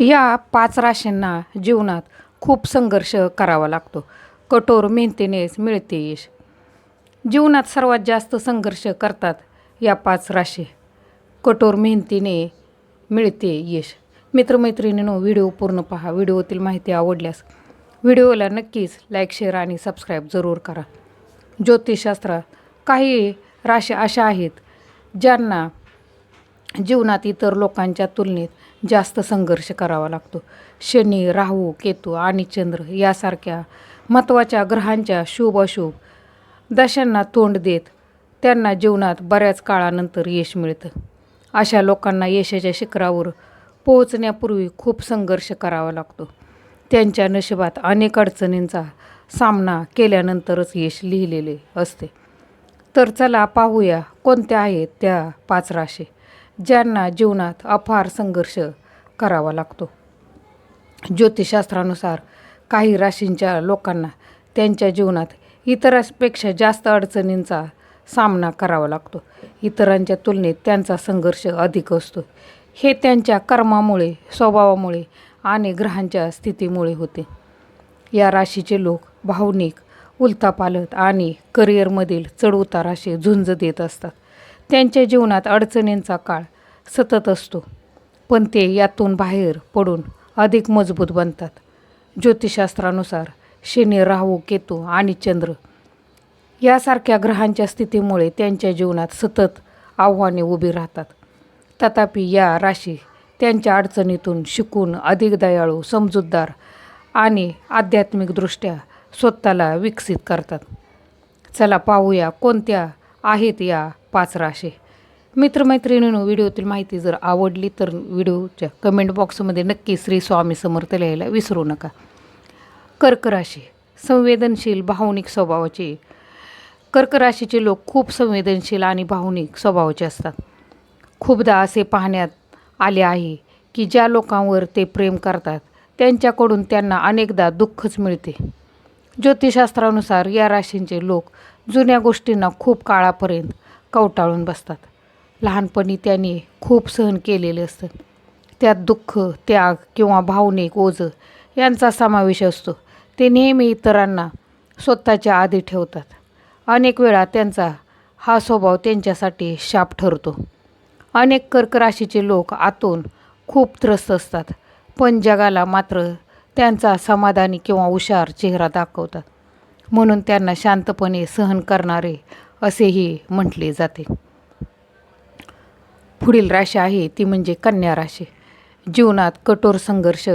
या पाच राशींना जीवनात खूप संघर्ष करावा लागतो. कठोर मेहनतीनेच मिळते यश. जीवनात सर्वात जास्त संघर्ष करतात या पाच राशी. कठोर मेहनतीने मिळते यश. मित्रमैत्रिणींनो व्हिडिओ पूर्ण पहा. व्हिडिओतील माहिती आवडल्यास व्हिडिओला नक्कीच लाईक शेअर आणि सबस्क्राईब जरूर करा. ज्योतिषशास्त्रात काही राशी अशा आहेत ज्यांना जीवनात इतर लोकांच्या तुलनेत जास्त संघर्ष करावा लागतो. शनी राहू केतू आणि चंद्र यासारख्या महत्त्वाच्या ग्रहांच्या शुभ अशुभ दशांना तोंड देत त्यांना जीवनात बऱ्याच काळानंतर यश मिळतं. अशा लोकांना यशाच्या शिखरावर पोहोचण्यापूर्वी खूप संघर्ष करावा लागतो. त्यांच्या नशिबात अनेक अडचणींचा सामना केल्यानंतरच यश लिहिलेले असते. तर चला पाहूया कोणत्या आहेत त्या पाच राशी. ज्यांना जीवनात अपार संघर्ष करावा लागतो. ज्योतिषशास्त्रानुसार काही राशींच्या लोकांना त्यांच्या जीवनात इतरांपेक्षा जास्त अडचणींचा सामना करावा लागतो. इतरांच्या तुलनेत त्यांचा संघर्ष अधिक असतो. हे त्यांच्या कर्मामुळे स्वभावामुळे आणि ग्रहांच्या स्थितीमुळे होते. या राशीचे लोक भावनिक उलथापालत आणि करिअरमधील चढउताराशी झुंज देत असतात. त्यांच्या जीवनात अडचणींचा काळ सतत असतो. पण ते यातून बाहेर पडून अधिक मजबूत बनतात. ज्योतिषशास्त्रानुसार शनी राहू केतू आणि चंद्र यासारख्या ग्रहांच्या स्थितीमुळे त्यांच्या जीवनात सतत आव्हाने उभी राहतात. तथापि या राशी त्यांच्या अडचणीतून शिकून अधिक दयाळू समजूतदार आणि आध्यात्मिकदृष्ट्या स्वतःला विकसित करतात. चला पाहूया कोणत्या आहेत या पाच राशी. मित्रमैत्रिणींनो व्हिडिओतील माहिती जर आवडली तर व्हिडिओच्या कमेंट बॉक्समध्ये नक्की श्री स्वामी समर्थ लिहायला विसरू नका. कर्क राशी संवेदनशील भावनिक स्वभावाचे कर्क राशीचे लोक खूप संवेदनशील आणि भावनिक स्वभावाचे असतात. खूपदा असे पाहण्यात आले आहे की ज्या लोकांवर ते प्रेम करतात त्यांच्याकडून त्यांना अनेकदा दुःखच मिळते. ज्योतिषशास्त्रानुसार या राशींचे लोक जुन्या गोष्टींना खूप काळापर्यंत कवटाळून बसतात. लहानपणी त्यांनी खूप सहन केलेले असतं. त्यात दुःख त्याग किंवा भावनिक ओझं यांचा समावेश असतो. ते नेहमी इतरांना स्वतःच्या आधी ठेवतात. अनेक वेळा त्यांचा हा स्वभाव त्यांच्यासाठी शाप ठरतो. अनेक कर्क राशीचे लोक आतून खूप त्रस्त असतात पण जगाला मात्र त्यांचा समाधानी किंवा हुशार चेहरा दाखवतात. म्हणून त्यांना शांतपणे सहन करणारे असेही म्हटले जाते. पुढील राशी आहे ती म्हणजे कन्या राशी. जीवनात कठोर संघर्ष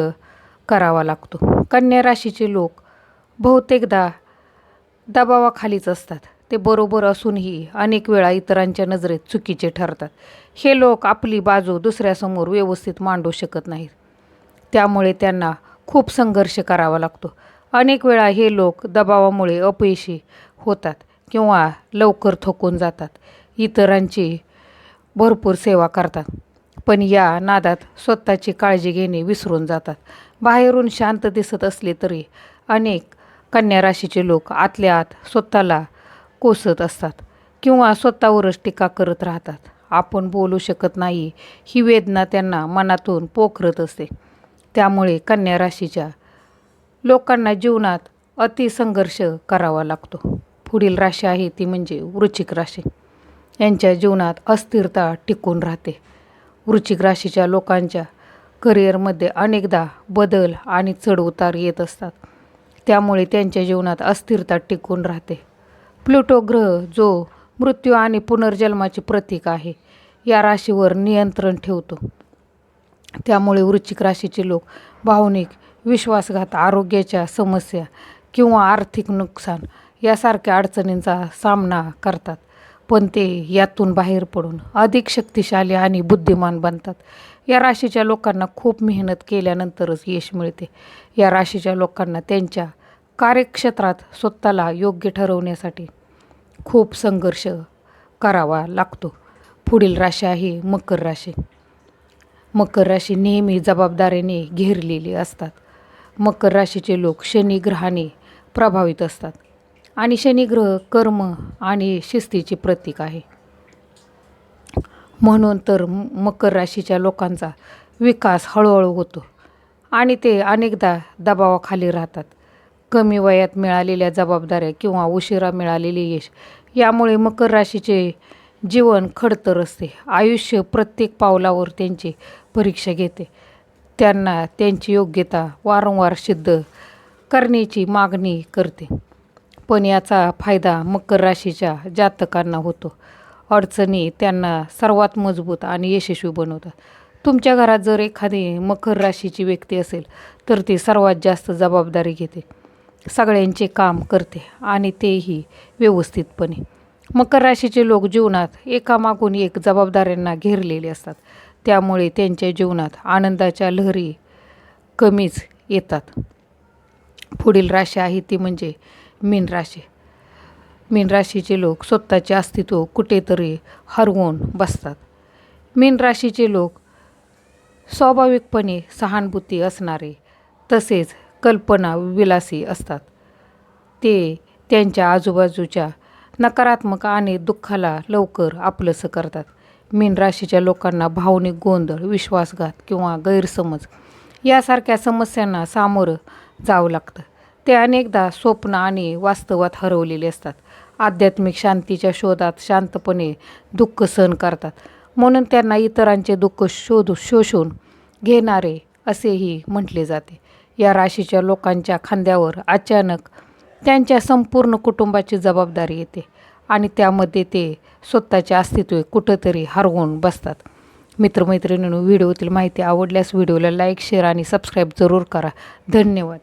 करावा लागतो. कन्या राशीचे लोक बहुतेकदा दबावाखालीच असतात. ते बरोबर असूनही अनेक वेळा इतरांच्या नजरेत चुकीचे ठरतात. हे लोक आपली बाजू दुसऱ्यासमोर व्यवस्थित मांडू शकत नाहीत. त्यामुळे त्यांना खूप संघर्ष करावा लागतो. अनेक वेळा हे लोक दबावामुळे अपयशी होतात किंवा लवकर थकून जातात. इतरांची भरपूर सेवा करतात. पण या नादात स्वतःची काळजी घेणे विसरून जातात. बाहेरून शांत दिसत असले तरी अनेक कन्या राशीचे लोक आतल्या आत स्वतःला कोसत असतात किंवा स्वतःवरच टीका करत राहतात. आपण बोलू शकत नाही ही वेदना त्यांना मनातून पोखरत असते. त्यामुळे कन्या राशीच्या लोकांना जीवनात अतिसंघर्ष करावा लागतो. पुढील राशी आहे ती म्हणजे वृश्चिक राशी. यांच्या जीवनात अस्थिरता टिकून राहते. वृश्चिक राशीच्या लोकांच्या करिअरमध्ये अनेकदा बदल आणि चढउतार येत असतात. त्यामुळे त्यांच्या जीवनात अस्थिरता टिकून राहते. प्लुटो ग्रह जो मृत्यू आणि पुनर्जन्माचे प्रतीक आहे या राशीवर नियंत्रण ठेवतो. त्यामुळे वृश्चिक राशीचे लोक भावनिक विश्वासघात आरोग्याच्या समस्या किंवा आर्थिक नुकसान यासारख्या अडचणींचा सामना करतात. पण ते यातून बाहेर पडून अधिक शक्तिशाली आणि बुद्धिमान बनतात. या राशीच्या लोकांना खूप मेहनत केल्यानंतरच यश मिळते. या राशीच्या लोकांना त्यांच्या कार्यक्षेत्रात स्वतःला योग्य ठरवण्यासाठी खूप संघर्ष करावा लागतो. पुढील राशी आहे मकर राशी. मकर राशी नेहमी जबाबदारीने घेरलेली असतात. मकर राशीचे लोक शनी ग्रहाने प्रभावित असतात. आणि शनिग्रह कर्म आणि शिस्तीचे प्रतीक आहे. म्हणून तर मकर राशीच्या लोकांचा विकास हळूहळू होतो आणि ते अनेकदा दबावाखाली राहतात. कमी वयात मिळालेल्या जबाबदाऱ्या किंवा उशिरा मिळालेले यश यामुळे मकर राशीचे जीवन खडतर असते. आयुष्य प्रत्येक पावलावर त्यांची परीक्षा घेते. त्यांना त्यांची योग्यता वारंवार सिद्ध करण्याची मागणी करते. पण याचा फायदा मकर राशीच्या जातकांना होतो. अडचणी त्यांना सर्वात मजबूत आणि यशस्वी बनवतात. तुमच्या घरात जर एखादी मकर राशीची व्यक्ती असेल तर ती सर्वात जास्त जबाबदारी घेते. सगळ्यांचे काम करते आणि तेही व्यवस्थितपणे. मकर राशीचे लोक जीवनात एकामागून एक जबाबदाऱ्यांना घेरलेले असतात. त्यामुळे त्यांच्या जीवनात आनंदाच्या लहरी कमीच येतात. पुढील राशी आहे ती म्हणजे मीन राशी. मीन राशीचे लोक स्वतःचे अस्तित्व कुठेतरी हरवून बसतात. मीन राशीचे लोक स्वाभाविकपणे सहानुभूती असणारे तसेच कल्पना विलासी असतात. ते त्यांच्या आजूबाजूच्या नकारात्मक आणि दुःखाला लवकर आपलंसं करतात. मीन राशीच्या लोकांना भावनिक गोंधळ विश्वासघात किंवा गैरसमज यासारख्या समस्यांना सामोरं जावं लागतं. ते अनेकदा स्वप्न आणि वास्तवात हरवलेले असतात. आध्यात्मिक शांतीच्या शोधात शांतपणे दुःख सहन करतात. म्हणून त्यांना इतरांचे दुःख शोधू शोषून घेणारे असेही म्हटले जाते. या राशीच्या लोकांच्या खांद्यावर अचानक त्यांच्या संपूर्ण कुटुंबाची जबाबदारी येते आणि त्यामध्ये ते स्वतःचे अस्तित्व कुठंतरी हरवून बसतात. मित्रमैत्रिणींनो व्हिडिओतील माहिती आवडल्यास व्हिडिओला लाईक शेअर आणि सबस्क्राईब जरूर करा. धन्यवाद.